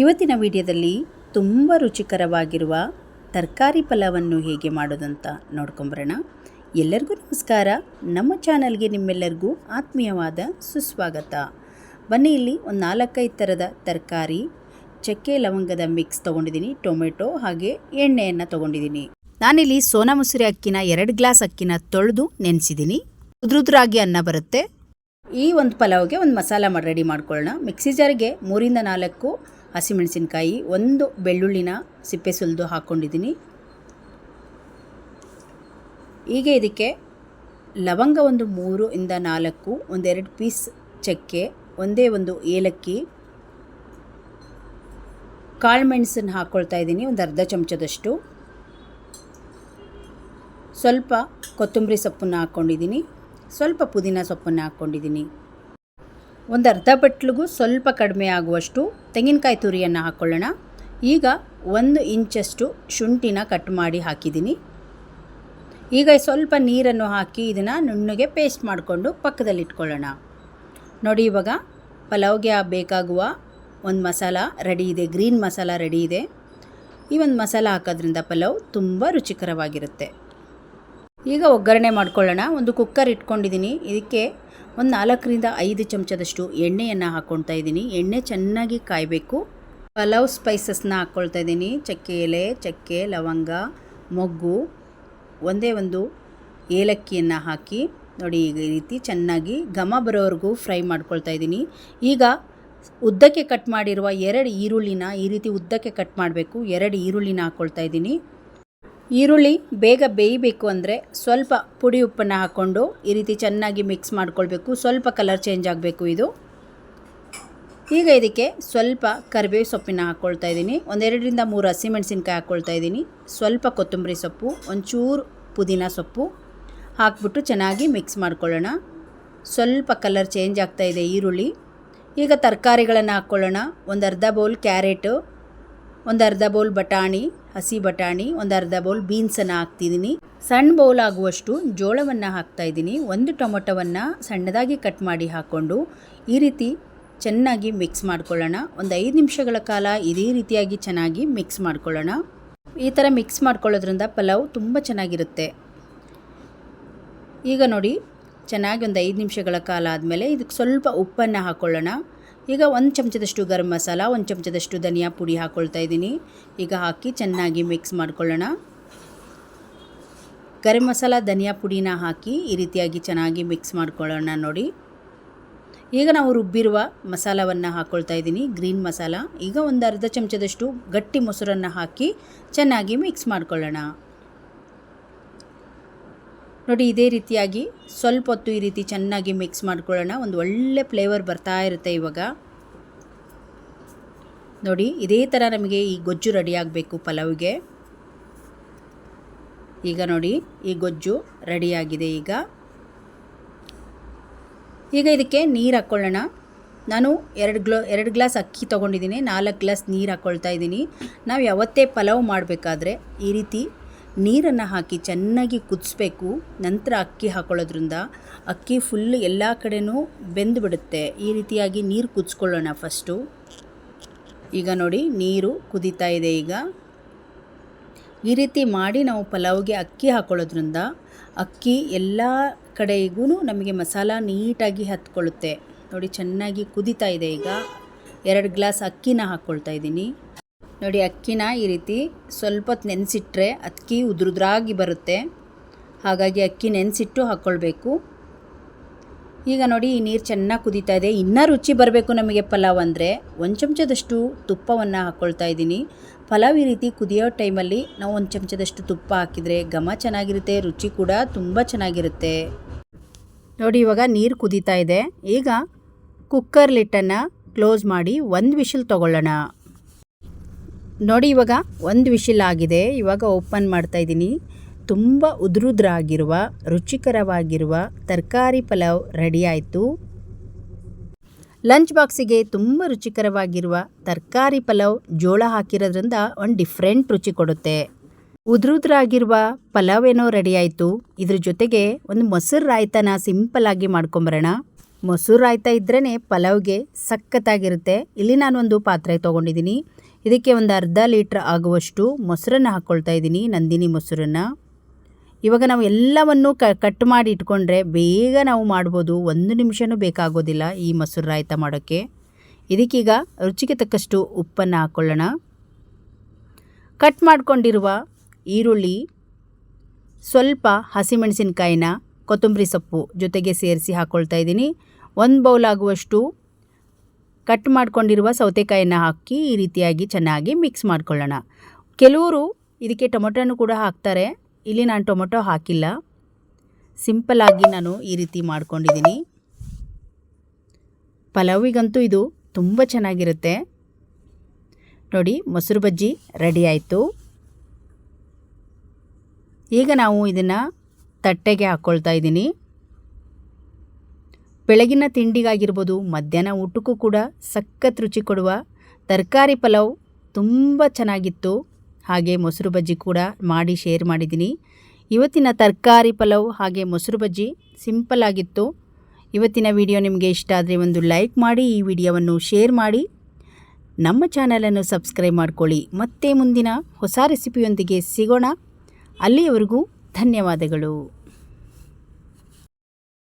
ಇವತ್ತಿನ ವಿಡಿಯೋದಲ್ಲಿ ತುಂಬ ರುಚಿಕರವಾಗಿರುವ ತರಕಾರಿ ಪಲಾವನ್ನು ಹೇಗೆ ಮಾಡೋದಂತ ನೋಡ್ಕೊಂಬರೋಣ. ಎಲ್ಲರಿಗೂ ನಮಸ್ಕಾರ. ನಮ್ಮ ಚಾನಲ್ಗೆ ನಿಮ್ಮೆಲ್ಲರಿಗೂ ಆತ್ಮೀಯವಾದ ಸುಸ್ವಾಗತ. ಬನ್ನಿ, ಇಲ್ಲಿ ಒಂದು ನಾಲ್ಕೈದು ಥರದ ತರಕಾರಿ, ಚಕ್ಕೆ ಲವಂಗದ ಮಿಕ್ಸ್ ತೊಗೊಂಡಿದ್ದೀನಿ, ಟೊಮೆಟೊ ಹಾಗೆ ಎಣ್ಣೆಯನ್ನು ತೊಗೊಂಡಿದ್ದೀನಿ. ನಾನಿಲ್ಲಿ ಸೋನಾ ಮಸೂರಿ ಅಕ್ಕಿನ ಎರಡು ಗ್ಲಾಸ್ ಅಕ್ಕಿನ ತೊಳೆದು ನೆನೆಸಿದ್ದೀನಿ. ಉದ್ರುದ್ರಾಗಿ ಅನ್ನ ಬರುತ್ತೆ. ಈ ಒಂದು ಪಲಾವ್ಗೆ ಒಂದು ಮಸಾಲ ಮಾಡಿ ರೆಡಿ ಮಾಡ್ಕೊಳ್ಳೋಣ. ಮಿಕ್ಸಿ ಜಾರಿಗೆ ಮೂರಿಂದ ನಾಲ್ಕು ಹಸಿಮೆಣಸಿನ್ಕಾಯಿ, ಒಂದು ಬೆಳ್ಳುಳ್ಳಿನ ಸಿಪ್ಪೆ ಸುಲಿದು ಹಾಕ್ಕೊಂಡಿದ್ದೀನಿ ಹೀಗೆ ಇದಕ್ಕೆ ಲವಂಗ ಒಂದು ಮೂರು ಇಂದ ನಾಲ್ಕು, ಒಂದೆರಡು ಪೀಸ್ ಚಕ್ಕೆ, ಒಂದೇ ಒಂದು ಏಲಕ್ಕಿ, ಕಾಳು ಮೆಣಸನ್ನು ಹಾಕ್ಕೊಳ್ತಾ ಇದ್ದೀನಿ, ಒಂದು ಅರ್ಧ ಚಮಚದಷ್ಟು. ಸ್ವಲ್ಪ ಕೊತ್ತಂಬರಿ ಸೊಪ್ಪನ್ನು ಹಾಕ್ಕೊಂಡಿದ್ದೀನಿ ಸ್ವಲ್ಪ ಪುದೀನ ಸೊಪ್ಪನ್ನು ಹಾಕ್ಕೊಂಡಿದ್ದೀನಿ ಒಂದು ಅರ್ಧ ಬಟ್ಲಿಗೂ ಸ್ವಲ್ಪ ಕಡಿಮೆ ಆಗುವಷ್ಟು ತೆಂಗಿನಕಾಯಿ ತುರಿಯನ್ನು ಹಾಕ್ಕೊಳ್ಳೋಣ ಈಗ ಒಂದು ಇಂಚಷ್ಟು ಶುಂಠಿನ ಕಟ್ ಮಾಡಿ ಹಾಕಿದ್ದೀನಿ. ಈಗ ಸ್ವಲ್ಪ ನೀರನ್ನು ಹಾಕಿ ಇದನ್ನು ನುಣ್ಣಗೆ ಪೇಸ್ಟ್ ಮಾಡಿಕೊಂಡು ಪಕ್ಕದಲ್ಲಿಟ್ಕೊಳ್ಳೋಣ ನೋಡಿ ಇವಾಗ ಪಲಾವ್ಗೆ ಬೇಕಾಗುವ ಒಂದು ಮಸಾಲ ರೆಡಿ ಇದೆ, ಗ್ರೀನ್ ಮಸಾಲ ರೆಡಿ ಇದೆ. ಈ ಒಂದು ಮಸಾಲ ಹಾಕೋದ್ರಿಂದ ಪಲಾವ್ ತುಂಬ ರುಚಿಕರವಾಗಿರುತ್ತೆ. ಈಗ ಒಗ್ಗರಣೆ ಮಾಡ್ಕೊಳ್ಳೋಣ. ಒಂದು ಕುಕ್ಕರ್ ಇಟ್ಕೊಂಡಿದ್ದೀನಿ. ಇದಕ್ಕೆ ಒಂದು ನಾಲ್ಕರಿಂದ ಐದು ಚಮಚದಷ್ಟು ಎಣ್ಣೆಯನ್ನು ಹಾಕ್ಕೊಳ್ತಾ ಇದ್ದೀನಿ. ಎಣ್ಣೆ ಚೆನ್ನಾಗಿ ಕಾಯಬೇಕು. ಪಲಾವ್ ಸ್ಪೈಸಸ್ನ ಹಾಕ್ಕೊಳ್ತಾ ಇದ್ದೀನಿ. ಚಕ್ಕೆ ಎಲೆ, ಚಕ್ಕೆ ಲವಂಗ, ಮೊಗ್ಗು, ಒಂದೇ ಒಂದು ಏಲಕ್ಕಿಯನ್ನು ಹಾಕಿ ನೋಡಿ ಈಗ ಈ ರೀತಿ ಚೆನ್ನಾಗಿ ಘಮ ಬರೋವರೆಗೂ ಫ್ರೈ ಮಾಡ್ಕೊಳ್ತಾ ಇದ್ದೀನಿ. ಈಗ ಉದ್ದಕ್ಕೆ ಕಟ್ ಮಾಡಿರುವ ಎರಡು ಈರುಳ್ಳಿನ ಈ ರೀತಿ ಉದ್ದಕ್ಕೆ ಕಟ್ ಮಾಡಬೇಕು. ಎರಡು ಈರುಳ್ಳಿನ ಹಾಕ್ಕೊಳ್ತಾ ಇದ್ದೀನಿ. ಈರುಳ್ಳಿ ಬೇಗ ಬೇಯಬೇಕು ಅಂದರೆ ಸ್ವಲ್ಪ ಪುಡಿ ಉಪ್ಪನ್ನು ಹಾಕ್ಕೊಂಡು ಈ ರೀತಿ ಚೆನ್ನಾಗಿ ಮಿಕ್ಸ್ ಮಾಡ್ಕೊಳ್ಬೇಕು. ಸ್ವಲ್ಪ ಕಲರ್ ಚೇಂಜ್ ಆಗಬೇಕು ಇದು. ಈಗ ಇದಕ್ಕೆ ಸ್ವಲ್ಪ ಕರಿಬೇವು ಸೊಪ್ಪಿನ ಹಾಕ್ಕೊಳ್ತಾ ಇದ್ದೀನಿ. ಒಂದೆರಡರಿಂದ ಮೂರು ಹಸಿಮೆಣಸಿನ್ಕಾಯಿ ಹಾಕ್ಕೊಳ್ತಾ ಇದ್ದೀನಿ. ಸ್ವಲ್ಪ ಕೊತ್ತಂಬರಿ ಸೊಪ್ಪು, ಒಂಚೂರು ಪುದೀನ ಸೊಪ್ಪು ಹಾಕ್ಬಿಟ್ಟು ಚೆನ್ನಾಗಿ ಮಿಕ್ಸ್ ಮಾಡ್ಕೊಳ್ಳೋಣ. ಸ್ವಲ್ಪ ಕಲರ್ ಚೇಂಜ್ ಆಗ್ತಾ ಇದೆ ಈರುಳ್ಳಿ. ಈಗ ತರಕಾರಿಗಳನ್ನು ಹಾಕ್ಕೊಳ್ಳೋಣ. ಒಂದು ಅರ್ಧ ಬೌಲ್ ಕ್ಯಾರೆಟು ಒಂದು ಅರ್ಧ ಬೌಲ್ ಬಟಾಣಿ ಹಸಿ ಬಟಾಣಿ, ಒಂದು ಅರ್ಧ ಬೌಲ್ ಬೀನ್ಸನ್ನು ಹಾಕ್ತಿದ್ದೀನಿ ಸಣ್ಣ ಬೌಲ್ ಆಗುವಷ್ಟು ಜೋಳವನ್ನು ಹಾಕ್ತಾ ಇದ್ದೀನಿ. ಒಂದು ಟೊಮೊಟೊವನ್ನು ಸಣ್ಣದಾಗಿ ಕಟ್ ಮಾಡಿ ಹಾಕ್ಕೊಂಡು ಈ ರೀತಿ ಚೆನ್ನಾಗಿ ಮಿಕ್ಸ್ ಮಾಡ್ಕೊಳ್ಳೋಣ. ಒಂದು ಐದು ನಿಮಿಷಗಳ ಕಾಲ ಇದೇ ರೀತಿಯಾಗಿ ಚೆನ್ನಾಗಿ ಮಿಕ್ಸ್ ಮಾಡ್ಕೊಳ್ಳೋಣ. ಈ ಥರ ಮಿಕ್ಸ್ ಮಾಡ್ಕೊಳ್ಳೋದ್ರಿಂದ ಪಲಾವ್ ತುಂಬ ಚೆನ್ನಾಗಿರುತ್ತೆ. ಈಗ ನೋಡಿ, ಚೆನ್ನಾಗಿ ಒಂದು ಐದು ನಿಮಿಷಗಳ ಕಾಲ ಆದಮೇಲೆ ಇದಕ್ಕೆ ಸ್ವಲ್ಪ ಉಪ್ಪನ್ನು ಹಾಕ್ಕೊಳ್ಳೋಣ ಈಗ ಒಂದು ಚಮಚದಷ್ಟು ಗರಂ ಮಸಾಲ, ಒಂದು ಚಮಚದಷ್ಟು ಧನಿಯಾ ಪುಡಿ ಹಾಕ್ಕೊಳ್ತಾ ಇದ್ದೀನಿ. ಈಗ ಹಾಕಿ ಚೆನ್ನಾಗಿ ಮಿಕ್ಸ್ ಮಾಡ್ಕೊಳ್ಳೋಣ. ಗರಂ ಮಸಾಲ, ಧನಿಯಾ ಪುಡಿನ ಹಾಕಿ ಈ ರೀತಿಯಾಗಿ ಚೆನ್ನಾಗಿ ಮಿಕ್ಸ್ ಮಾಡ್ಕೊಳ್ಳೋಣ ನೋಡಿ. ಈಗ ನಾವು ರುಬ್ಬಿರುವ ಮಸಾಲವನ್ನು ಹಾಕ್ಕೊಳ್ತಾ ಇದ್ದೀನಿ, ಗ್ರೀನ್ ಮಸಾಲ. ಈಗ ಒಂದು ಅರ್ಧ ಚಮಚದಷ್ಟು ಗಟ್ಟಿ ಮೊಸರನ್ನು ಹಾಕಿ ಚೆನ್ನಾಗಿ ಮಿಕ್ಸ್ ಮಾಡ್ಕೊಳ್ಳೋಣ. ನೋಡಿ, ಇದೇ ರೀತಿಯಾಗಿ ಸ್ವಲ್ಪ ಹೊತ್ತು ಈ ರೀತಿ ಚೆನ್ನಾಗಿ ಮಿಕ್ಸ್ ಮಾಡ್ಕೊಳ್ಳೋಣ. ಒಂದು ಒಳ್ಳೆ ಫ್ಲೇವರ್ ಬರ್ತಾ ಇರುತ್ತೆ ಇವಾಗ. ನೋಡಿ, ಇದೇ ಥರ ನಮಗೆ ಈ ಗೊಜ್ಜು ರೆಡಿ ಆಗಬೇಕು ಪಲಾವ್ಗೆ. ಈಗ ನೋಡಿ, ಈ ಗೊಜ್ಜು ರೆಡಿಯಾಗಿದೆ ಈಗ. ಈಗ ಇದಕ್ಕೆ ನೀರು ಹಾಕ್ಕೊಳ್ಳೋಣ ನಾನು ಎರಡು ಗ್ಲೋ, ಎರಡು ಗ್ಲಾಸ್ ಅಕ್ಕಿ ತೊಗೊಂಡಿದ್ದೀನಿ. ನಾಲ್ಕು ಗ್ಲಾಸ್ ನೀರು ಹಾಕ್ಕೊಳ್ತಾ ಇದ್ದೀನಿ. ನಾವು ಯಾವತ್ತೇ ಪಲಾವ್ ಮಾಡಬೇಕಾದ್ರೆ ಈ ರೀತಿ ನೀರನ್ನು ಹಾಕಿ ಚೆನ್ನಾಗಿ ಕುದಿಸ್ಬೇಕು. ನಂತರ ಅಕ್ಕಿ ಹಾಕೊಳ್ಳೋದ್ರಿಂದ ಅಕ್ಕಿ ಫುಲ್ ಎಲ್ಲ ಕಡೆನೂ ಬೆಂದುಬಿಡುತ್ತೆ. ಈ ರೀತಿಯಾಗಿ ನೀರು ಕುದಿಸ್ಕೊಳ್ಳೋಣ ಫಸ್ಟು ಈಗ ನೋಡಿ ನೀರು ಕುದೀತಾ ಇದೆ ಈಗ. ಈ ರೀತಿ ಮಾಡಿ ನಾವು ಪಲಾವ್ಗೆ ಅಕ್ಕಿ ಹಾಕೊಳ್ಳೋದ್ರಿಂದ ಅಕ್ಕಿ ಎಲ್ಲ ಕಡೆಗೂ ನಮಗೆ ಮಸಾಲ ನೀಟಾಗಿ ಹತ್ಕೊಳ್ಳುತ್ತೆ. ನೋಡಿ ಚೆನ್ನಾಗಿ ಕುದೀತಾ ಇದೆ ಈಗ. ಎರಡು ಗ್ಲಾಸ್ ಅಕ್ಕಿನ ಹಾಕ್ಕೊಳ್ತಾ ಇದ್ದೀನಿ. ನೋಡಿ, ಅಕ್ಕಿನ ಈ ರೀತಿ ಸ್ವಲ್ಪ ಹೊತ್ತು ನೆನೆಸಿಟ್ರೆ ಅಕ್ಕಿ ಉದುರುದ್ರಾಗಿ ಬರುತ್ತೆ. ಹಾಗಾಗಿ ಅಕ್ಕಿ ನೆನೆಸಿಟ್ಟು ಹಾಕ್ಕೊಳ್ಬೇಕು ಈಗ ನೋಡಿ, ಈ ನೀರು ಚೆನ್ನಾಗಿ ಕುದೀತಾ ಇದೆ. ಇನ್ನೂ ರುಚಿ ಬರಬೇಕು ನಮಗೆ ಪಲಾವ್ ಅಂದರೆ. ಒಂದು ಚಮಚದಷ್ಟು ತುಪ್ಪವನ್ನು ಹಾಕ್ಕೊಳ್ತಾ ಇದ್ದೀನಿ. ಪಲಾವ್ ಈ ರೀತಿ ಕುದಿಯೋ ಟೈಮಲ್ಲಿ ನಾವು ಒಂದು ಚಮಚದಷ್ಟು ತುಪ್ಪ ಹಾಕಿದರೆ ಘಮ ಚೆನ್ನಾಗಿರುತ್ತೆ, ರುಚಿ ಕೂಡ ತುಂಬ ಚೆನ್ನಾಗಿರುತ್ತೆ. ನೋಡಿ, ಇವಾಗ ನೀರು ಕುದೀತಾ ಇದೆ. ಈಗ ಕುಕ್ಕರ್ ಲಿಟ್ಟನ್ನು ಕ್ಲೋಸ್ ಮಾಡಿ ಒಂದು ವಿಷಲ್ ತೊಗೊಳ್ಳೋಣ. ನೋಡಿ, ಇವಾಗ ಒಂದು ವಿಷಿಲ್ ಆಗಿದೆ. ಇವಾಗ ಓಪನ್ ಮಾಡ್ತಾ ಇದ್ದೀನಿ. ತುಂಬ ಉದುರುದ್ರಾಗಿರುವ, ರುಚಿಕರವಾಗಿರುವ ತರಕಾರಿ ಪಲಾವ್ ರೆಡಿ ಆಯಿತು. ಲಂಚ್ ಬಾಕ್ಸಿಗೆ ತುಂಬ ರುಚಿಕರವಾಗಿರುವ ತರಕಾರಿ ಪಲಾವ್ ಜೋಳ ಹಾಕಿರೋದ್ರಿಂದ ಒಂದು ಡಿಫ್ರೆಂಟ್ ರುಚಿ ಕೊಡುತ್ತೆ. ಉದುರುದ್ರಾಗಿರುವ ಪಲಾವ್ ಏನೋ ರೆಡಿ ಆಯಿತು. ಇದ್ರ ಜೊತೆಗೆ ಒಂದು ಮೊಸರು ರಾಯ್ತನ ಆಗಿ ಮಾಡ್ಕೊಂಬರೋಣ. ಮೊಸರು ರಾಯ್ತಾ ಇದ್ರೇ ಪಲಾವ್ಗೆ ಸಖತ್ತಾಗಿರುತ್ತೆ. ಇಲ್ಲಿ ನಾನೊಂದು ಪಾತ್ರೆ ತೊಗೊಂಡಿದ್ದೀನಿ. ಇದಕ್ಕೆ ಒಂದು ಅರ್ಧ ಲೀಟ್ರ್ ಆಗುವಷ್ಟು ಮೊಸರನ್ನು ಹಾಕ್ಕೊಳ್ತಾ ಇದ್ದೀನಿ, ನಂದಿನಿ ಮೊಸರನ್ನು. ಇವಾಗ ನಾವು ಎಲ್ಲವನ್ನು ಕಟ್ ಮಾಡಿ ಇಟ್ಕೊಂಡ್ರೆ ಬೇಗ ನಾವು ಮಾಡ್ಬೋದು. ಒಂದು ನಿಮಿಷನೂ ಬೇಕಾಗೋದಿಲ್ಲ ಈ ಮೊಸರು ರಾಯ್ತ ಮಾಡೋಕ್ಕೆ. ಇದಕ್ಕೀಗ ರುಚಿಗೆ ತಕ್ಕಷ್ಟು ಉಪ್ಪನ್ನು ಹಾಕ್ಕೊಳ್ಳೋಣ ಕಟ್ ಮಾಡಿಕೊಂಡಿರುವ ಈರುಳ್ಳಿ, ಸ್ವಲ್ಪ ಹಸಿಮೆಣಸಿನ್ಕಾಯಿನ ಕೊತ್ತಂಬರಿ ಸೊಪ್ಪು ಜೊತೆಗೆ ಸೇರಿಸಿ ಹಾಕ್ಕೊಳ್ತಾ ಇದ್ದೀನಿ. ಒಂದು ಬೌಲ್ ಆಗುವಷ್ಟು ಕಟ್ ಮಾಡಿಕೊಂಡಿರುವ ಸೌತೆಕಾಯಿಯನ್ನು ಹಾಕಿ ಈ ರೀತಿಯಾಗಿ ಚೆನ್ನಾಗಿ ಮಿಕ್ಸ್ ಮಾಡ್ಕೊಳ್ಳೋಣ. ಕೆಲವರು ಇದಕ್ಕೆ ಟೊಮೊಟೊನು ಕೂಡ ಹಾಕ್ತಾರೆ. ಇಲ್ಲಿ ನಾನು ಟೊಮೊಟೊ ಹಾಕಿಲ್ಲ. ಸಿಂಪಲ್ಲಾಗಿ ನಾನು ಈ ರೀತಿ ಮಾಡ್ಕೊಂಡಿದ್ದೀನಿ. ಪಲಾವಿಗಂತೂ ಇದು ತುಂಬ ಚೆನ್ನಾಗಿರುತ್ತೆ. ನೋಡಿ, ಮೊಸರು ಬಜ್ಜಿ ರೆಡಿ ಆಯಿತು. ಈಗ ನಾವು ಇದನ್ನು ತಟ್ಟೆಗೆ ಹಾಕ್ಕೊಳ್ತಾ ಇದ್ದೀನಿ. ಬೆಳಗಿನ ತಿಂಡಿಗಾಗಿರ್ಬೋದು, ಮಧ್ಯಾಹ್ನ ಊಟಕ್ಕೂ ಕೂಡ ಸಖತ್ ರುಚಿ ಕೊಡುವ ತರಕಾರಿ ಪಲಾವ್ ತುಂಬ ಚೆನ್ನಾಗಿತ್ತು. ಹಾಗೆ ಮೊಸರು ಬಜ್ಜಿ ಕೂಡ ಮಾಡಿ ಶೇರ್ ಮಾಡಿದ್ದೀನಿ. ಇವತ್ತಿನ ತರಕಾರಿ ಪಲಾವ್ ಹಾಗೆ ಮೊಸರು ಬಜ್ಜಿ ಸಿಂಪಲ್ ಆಗಿತ್ತು. ಇವತ್ತಿನ ವಿಡಿಯೋ ನಿಮಗೆ ಇಷ್ಟ ಆದರೆ ಒಂದು ಲೈಕ್ ಮಾಡಿ, ಈ ವಿಡಿಯೋವನ್ನು ಶೇರ್ ಮಾಡಿ. ನಮ್ಮ ಚಾನಲನ್ನು ಸಬ್ಸ್ಕ್ರೈಬ್ ಮಾಡ್ಕೊಳ್ಳಿ. ಮತ್ತೆ ಮುಂದಿನ ಹೊಸ ರೆಸಿಪಿಯೊಂದಿಗೆ ಸಿಗೋಣ. ಅಲ್ಲಿಯವರೆಗೂ ಧನ್ಯವಾದಗಳು.